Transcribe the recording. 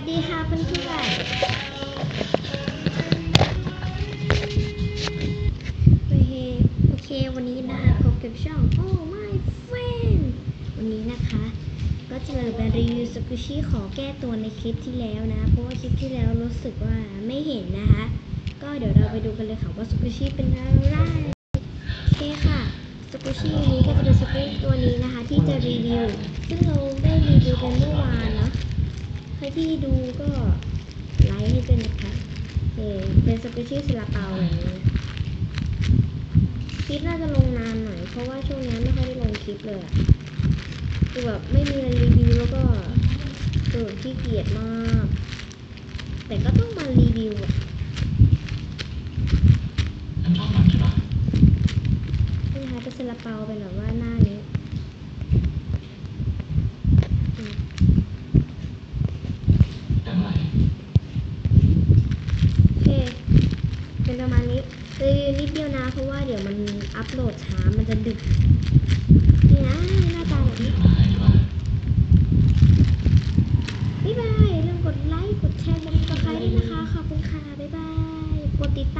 สดีค่ะเพื่อนๆโอเคโอเค วันนี้นะคะพบกับช่อง Oh my friend วันนี้นะคะ ก็จะเลยไปรีวิวสกุชิขอแก้ตัวในคลิปที่แล้วนะ เพราะว่าคลิปที่แล้วรู้สึกว่าไม่เห็นนะคะ ก็เดี๋ยวเราไปดูกันเลยค่ะว่าสกุชิเป็นอะไรโอเคค่ะสกุชินี้ก็จะเป็นสกุชิตัวนี้นะคะ ที่จะรีวิว ซึ่งเราได้รีวิวกันเมื่อวานเนาะ ใคร ที่ดูก็ไลค์ให้ด้วยนะคะเออเป็นสกุชี่ซาลาเปาอย่างนี้นะคลิปน่าจะลงนานหน่อย เพราะว่าช่วงนี้ไม่ค่อยได้ลงคลิปเลยอะคือแบบไม่มีอะไรรีวิวแล้วก็เกิดขี้เกียจมาก แต่ก็ต้องมารีวิวอะฉันชอบมันใช่ปะนี่นะคะเป็นซาลาเปาเป็นแบบว่าหน้า ประมาณนี้ตือนิดเดียวนะเพราะว่าเดี๋ยวมันอัพโหลดช้ามันจะดึกนี่นะหน้าตาแบบนี้บ๊ายบายลืมกดไลค์กดแชร์กดติดตามด้วยนะคะขอบคุณค่ะบ๊ายบายกดติดตาม